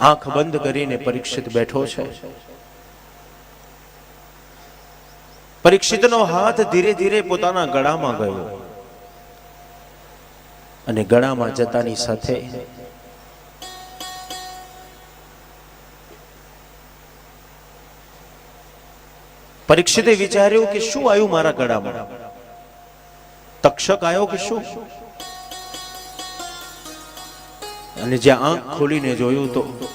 આંખ બંધ કરીને પરીક્ષિત બેઠો છે. પરીક્ષિતનો હાથ ધીરે ધીરે પોતાના ગળામાં ગયો અને ગળામાં જતાની સાથે પરીક્ષિતે વિચાર્યું કે શું આવ્યું મારા ગળામાં? તક્ષક આવ્યો કે શું? અને જ્યાં આંખ ખોલીને જોયું તો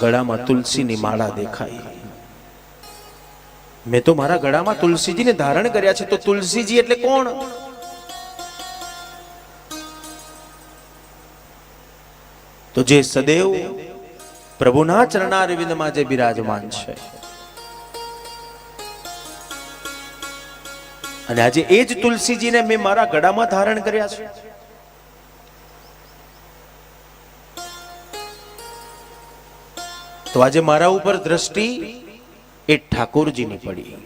ગળામાં તુલસીની માળા દેખાઈ. મેં તો મારા ગળામાં તુલસીજીને ધારણ કર્યા છે, તો તુલસીજી એટલે કોણ? તો જે સદૈવ પ્રભુના ચરણારવિંદમાં જે બિરાજમાન છે. અને આજે એ જ તુલસીજીને મેં મારા ગળામાં ધારણ કર્યા છે. તો આજે મારા ઉપર દ્રષ્ટિ એ ઠાકોરજીની પડી.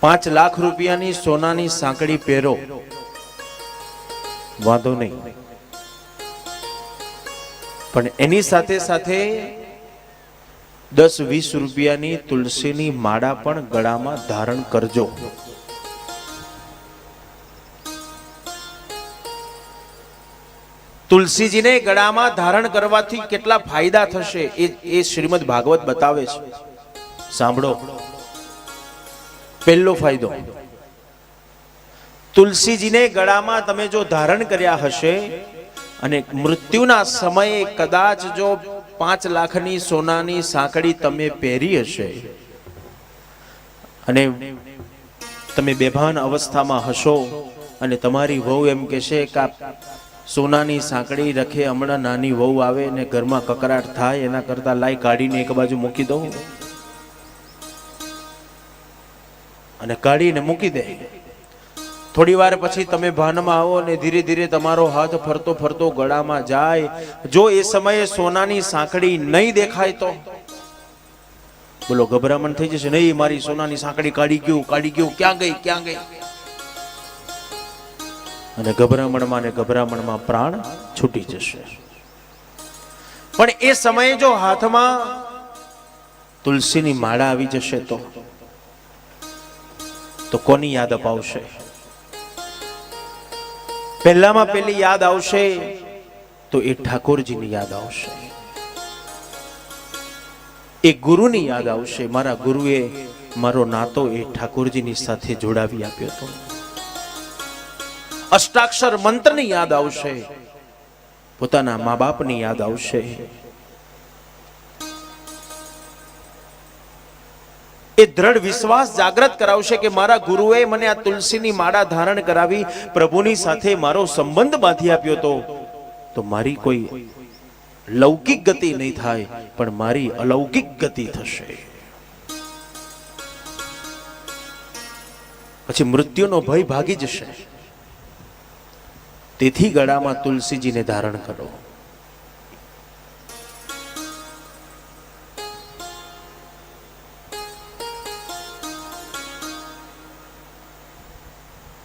પાંચ લાખ રૂપિયાની સોનાની સાંકડી પહેરો. વાંધો નહીં. પણ એની સાથે સાથે દસ વીસ રૂપિયાની તુલસીની માળા પણ ગળામાં ધારણ કરજો. તુલસીજીને ગળામાં ધારણ કરવાથી કેટલા ફાયદા થશે એ એ શ્રીમદ ભાગવત બતાવે છે. સાંભળો. પહેલો ફાયદો. તુલસીજીને ગળામાં તમે જો ધારણ કર્યા હશે અને મૃત્યુના સમયે કદાચ જો પાંચ લાખની સોનાની સાંકળી તમે પહેરી હશે અને તમે બેભાન અવસ્થામાં હશો અને તમારી વહુ એમ કહેશે કે સોનાની સાંકળી રખે હમણાં નાની વહુ આવે ને ઘરમાં કકરાટ થાય, એના કરતા લાઈ કાઢીને એક બાજુ મૂકી દઉં. અને કાઢીને મૂકી દે. થોડી વાર પછી તમે ભાનમાં આવો અને ધીરે ધીરે તમારો હાથ ફરતો ફરતો ગળામાં જાય. જો એ સમયે સોનાની સાંકળી નહીં દેખાય તો? બોલો, ગભરામણ થઈ જશે. નહીં, મારી સોનાની સાંકળી કાઢી ગયું કાઢી ગયું. ક્યાં ગઈ ક્યાં ગઈ? અને ગભરામણમાં ને ગભરામણમાં પ્રાણ છૂટી જશે. પણ એ સમયે જો હાથમાં તુલસીની માળા આવી જશે તો? તો કોની યાદ અપાવશે? પહેલામાં પહેલી યાદ આવશે, તો એ ઠાકોરજીની યાદ આવશે. એ ગુરુની યાદ આવશે. મારા ગુરુએ મારો નાતો એ ઠાકોરજીની સાથે જોડાવી આપ્યો હતો. અષ્ટાક્ષર મંત્રની યાદ આવશે. પોતાના મા બાપની યાદ આવશે. એ દ્રઢ વિશ્વાસ જાગૃત કરાવશે કે મારા ગુરુએ મને આ તુલસીની માળા ધારણ કરાવી, પ્રભુની સાથે મારો સંબંધ બાંધી આપ્યો તો તો મારી કોઈ લૌકિક ગતિ નહીં થાય, પણ મારી અલૌકિક ગતિ થશે. પછી મૃત્યુનો ભય ભાગી જશે. તેથી ગળામાં તુલસીજીને ધારણ કરો.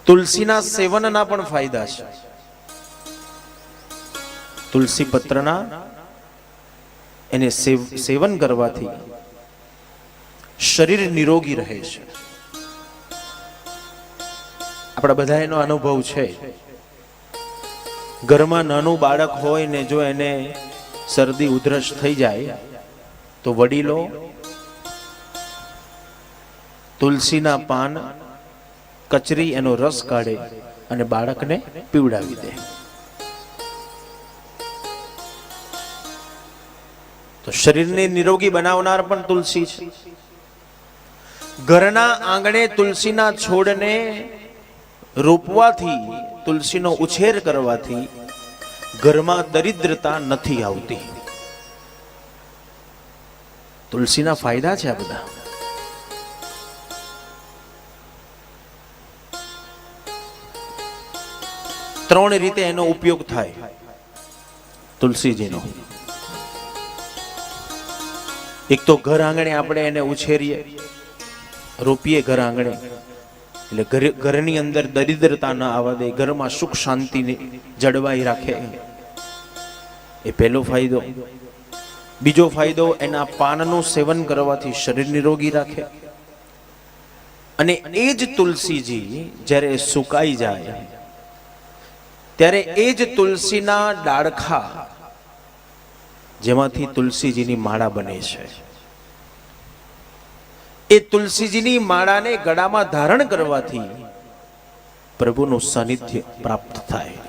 તુલસીના સેવનના પણ ફાયદા છે. તુલસી પત્રના એને સેવ- સેવન કરવાથી શરીર નિરોગી રહે છે. આપણા બધા એનો અનુભવ છે. ઘરમાં નાનું બાળક હોય ને જો એને શરદી ઉધરસ થઈ જાય, તો વડીલો તુલસીના પાન, કચરી એનો રસ કાઢે અને બાળકને પીવડાવી દે. તો શરીરને નિરોગી બનાવનાર પણ તુલસી છે. ઘરના આંગણે તુલસીના છોડને રોપવાથી તુલસીનો ઉછેર કરવાથી ઘરમાં દરિદ્રતા નથી આવતી. તુલસીના ફાયદા છે આ બધા. ત્રણ રીતે એનો ઉપયોગ થાય. તુલસીજીનો. એક તો ઘર આંગણે આપણે એને ઉછેરીએ. રોપીએ ઘર આંગણે. એટલે ઘર ઘરની અંદર દરિદ્રતા ન આવવા દે ઘરમાં સુખ શાંતિ જળવાઈ રાખે. એ પહેલો ફાયદો. બીજો ફાયદો એના પાનનું સેવન કરવાથી શરીર નિરોગી રાખે. અને એ જ તુલસીજી જ્યારે સુકાઈ જાય, ત્યારે એ જ તુલસીના ડાળખા જેમાંથી તુલસીજીની માળા બને છે. એ તુલસીજીની માળાને ગળામાં ધારણ કરવાથી પ્રભુનું સાનિધ્ય પ્રાપ્ત થાય.